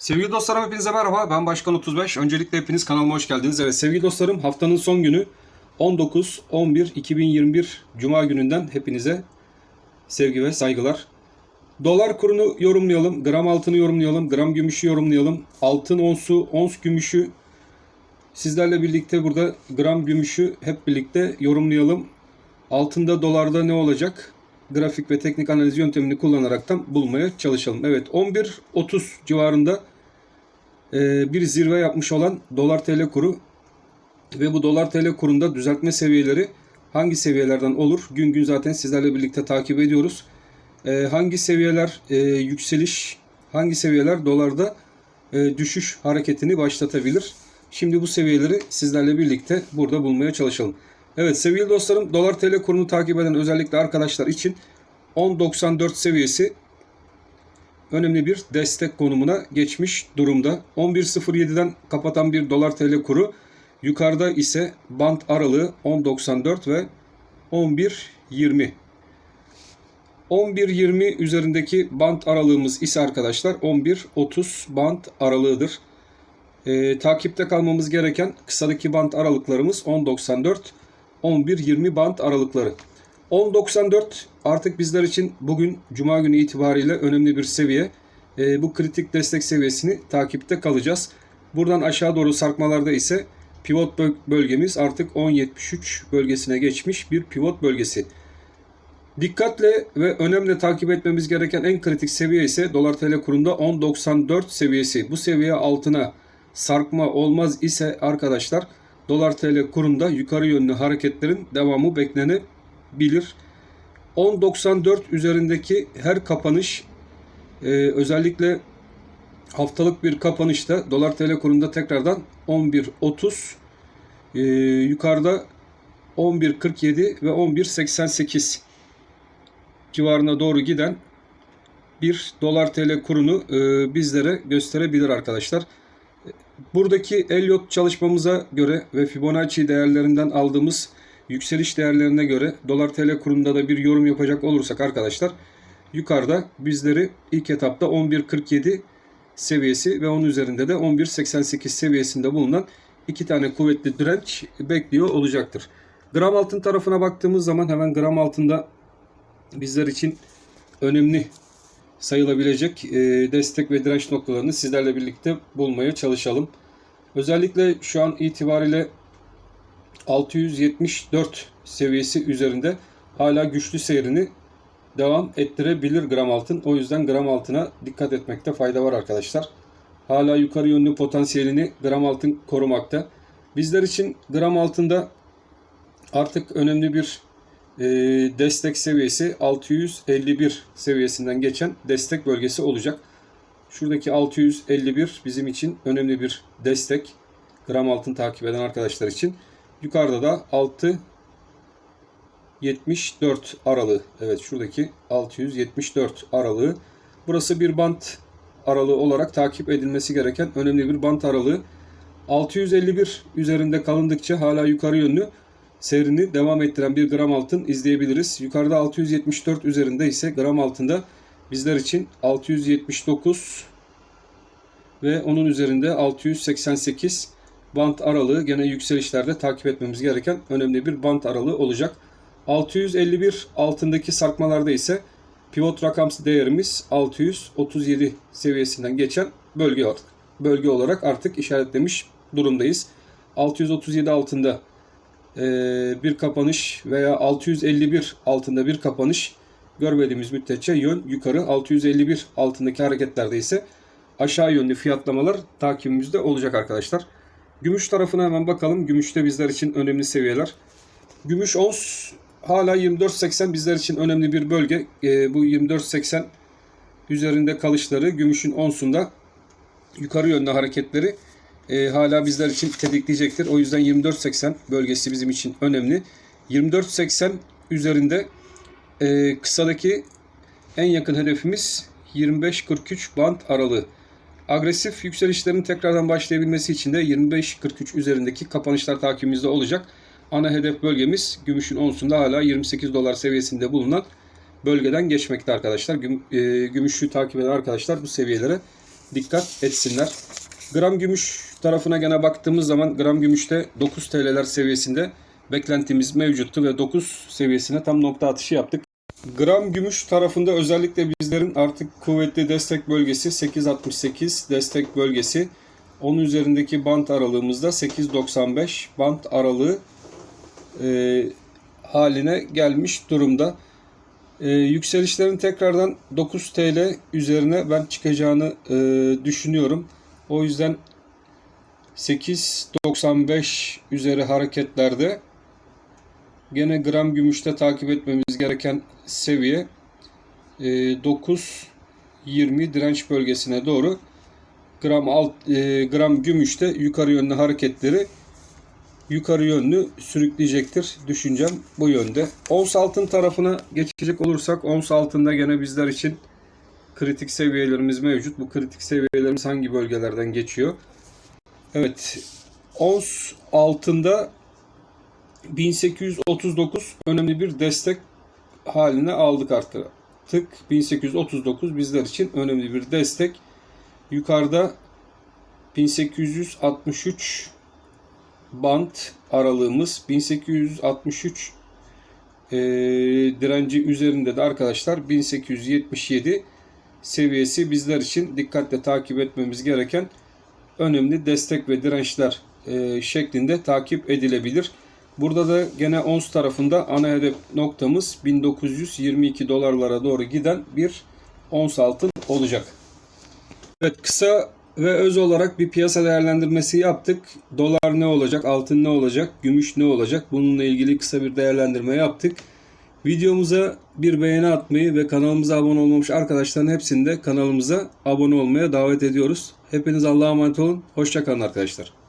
Sevgili dostlarım hepinize merhaba. Ben Başkan 35. Öncelikle hepiniz kanalıma hoş geldiniz. Evet sevgili dostlarım haftanın son günü 19-11-2021 Cuma gününden hepinize sevgi ve saygılar. Dolar kurunu yorumlayalım, gram altını yorumlayalım, gram gümüşü yorumlayalım, altın onsu, ons gümüşü sizlerle birlikte burada gram gümüşü hep birlikte yorumlayalım. Altında dolarda ne olacak? Grafik ve teknik analiz yöntemini kullanaraktan bulmaya çalışalım. Evet 11.30 civarında bir zirve yapmış olan dolar TL kuru ve bu dolar TL kurunda düzeltme seviyeleri hangi seviyelerden olur? Gün gün zaten sizlerle birlikte takip ediyoruz. E, hangi seviyeler e, yükseliş, hangi seviyeler dolarda e, düşüş hareketini başlatabilir? Şimdi bu seviyeleri sizlerle birlikte burada bulmaya çalışalım. Evet sevgili dostlarım dolar TL kurunu takip eden özellikle arkadaşlar için 10.94 seviyesi önemli bir destek konumuna geçmiş durumda. 11.07'den kapatan bir dolar TL kuru. Yukarıda ise band aralığı 10.94 ve 11.20. 11.20 üzerindeki band aralığımız ise arkadaşlar 11.30 band aralığıdır. Ee, takipte kalmamız gereken kısadaki band aralıklarımız 10.94 11.20 band aralıkları. 10.94 artık bizler için bugün Cuma günü itibariyle önemli bir seviye. Ee, bu kritik destek seviyesini takipte kalacağız. Buradan aşağı doğru sarkmalarda ise pivot böl- bölgemiz artık 10.73 bölgesine geçmiş bir pivot bölgesi. Dikkatle ve önemli takip etmemiz gereken en kritik seviye ise dolar TL kurunda 10.94 seviyesi. Bu seviye altına sarkma olmaz ise arkadaşlar dolar TL kurunda yukarı yönlü hareketlerin devamı beklenebilir. 10.94 üzerindeki her kapanış e, özellikle haftalık bir kapanışta dolar TL kurunda tekrardan 11.30 e, yukarıda 11.47 ve 11.88 civarına doğru giden bir dolar TL kurunu e, bizlere gösterebilir arkadaşlar. Buradaki Elliot çalışmamıza göre ve Fibonacci değerlerinden aldığımız yükseliş değerlerine göre dolar TL kurunda da bir yorum yapacak olursak arkadaşlar yukarıda bizleri ilk etapta 11.47 seviyesi ve onun üzerinde de 11.88 seviyesinde bulunan iki tane kuvvetli direnç bekliyor olacaktır. Gram altın tarafına baktığımız zaman hemen gram altında bizler için önemli sayılabilecek e, destek ve direnç noktalarını sizlerle birlikte bulmaya çalışalım. Özellikle şu an itibariyle 674 seviyesi üzerinde hala güçlü seyrini devam ettirebilir gram altın. O yüzden gram altına dikkat etmekte fayda var arkadaşlar. Hala yukarı yönlü potansiyelini gram altın korumakta. Bizler için gram altında artık önemli bir e, destek seviyesi 651 seviyesinden geçen destek bölgesi olacak. Şuradaki 651 bizim için önemli bir destek. Gram altın takip eden arkadaşlar için. Yukarıda da 674 aralığı. Evet şuradaki 674 aralığı. Burası bir bant aralığı olarak takip edilmesi gereken önemli bir bant aralığı. 651 üzerinde kalındıkça hala yukarı yönlü seyrini devam ettiren bir gram altın izleyebiliriz. Yukarıda 674 üzerinde ise gram altında bizler için 679 ve onun üzerinde 688 bant aralığı gene yükselişlerde takip etmemiz gereken önemli bir bant aralığı olacak. 651 altındaki sarkmalarda ise pivot rakamsı değerimiz 637 seviyesinden geçen bölge olarak, bölge olarak artık işaretlemiş durumdayız. 637 altında e, bir kapanış veya 651 altında bir kapanış görmediğimiz müddetçe yön yukarı 651 altındaki hareketlerde ise aşağı yönlü fiyatlamalar takibimizde olacak arkadaşlar. Gümüş tarafına hemen bakalım. Gümüşte bizler için önemli seviyeler. Gümüş ons hala 24.80 bizler için önemli bir bölge. E, bu 24.80 üzerinde kalışları gümüşün onsunda yukarı yönlü hareketleri e, hala bizler için tetikleyecektir. O yüzden 24.80 bölgesi bizim için önemli. 24.80 üzerinde e, kısadaki en yakın hedefimiz 25.43 band aralığı. Agresif yükselişlerin tekrardan başlayabilmesi için de 25.43 üzerindeki kapanışlar takibimizde olacak. Ana hedef bölgemiz gümüşün onsunda hala 28 dolar seviyesinde bulunan bölgeden geçmekte arkadaşlar. Güm, e, gümüşü takip eden arkadaşlar bu seviyelere dikkat etsinler. Gram gümüş tarafına gene baktığımız zaman gram gümüşte 9 TL'ler seviyesinde beklentimiz mevcuttu ve 9 seviyesine tam nokta atışı yaptık. Gram gümüş tarafında özellikle bizlerin artık kuvvetli destek bölgesi 8.68 destek bölgesi. Onun üzerindeki bant aralığımızda 8.95 bant aralığı e, haline gelmiş durumda. E, yükselişlerin tekrardan 9 TL üzerine ben çıkacağını e, düşünüyorum. O yüzden 8.95 üzeri hareketlerde gene gram gümüşte takip etmemiz gereken seviye e, 9.20 direnç bölgesine doğru gram alt e, gram gümüşte yukarı yönlü hareketleri yukarı yönlü sürükleyecektir. Düşüncem bu yönde. Ons altın tarafına geçecek olursak ons altında gene bizler için kritik seviyelerimiz mevcut. Bu kritik seviyelerimiz hangi bölgelerden geçiyor? Evet. Ons altında 1839 önemli bir destek haline aldık artık. 1839 bizler için önemli bir destek. Yukarıda 1863 bant aralığımız 1863 e, direnci üzerinde de arkadaşlar 1877 seviyesi bizler için dikkatle takip etmemiz gereken önemli destek ve dirençler e, şeklinde takip edilebilir. Burada da gene ons tarafında ana hedef noktamız 1922 dolarlara doğru giden bir ons altın olacak. Evet kısa ve öz olarak bir piyasa değerlendirmesi yaptık. Dolar ne olacak, altın ne olacak, gümüş ne olacak bununla ilgili kısa bir değerlendirme yaptık. Videomuza bir beğeni atmayı ve kanalımıza abone olmamış arkadaşların hepsini de kanalımıza abone olmaya davet ediyoruz. Hepiniz Allah'a emanet olun. Hoşçakalın arkadaşlar.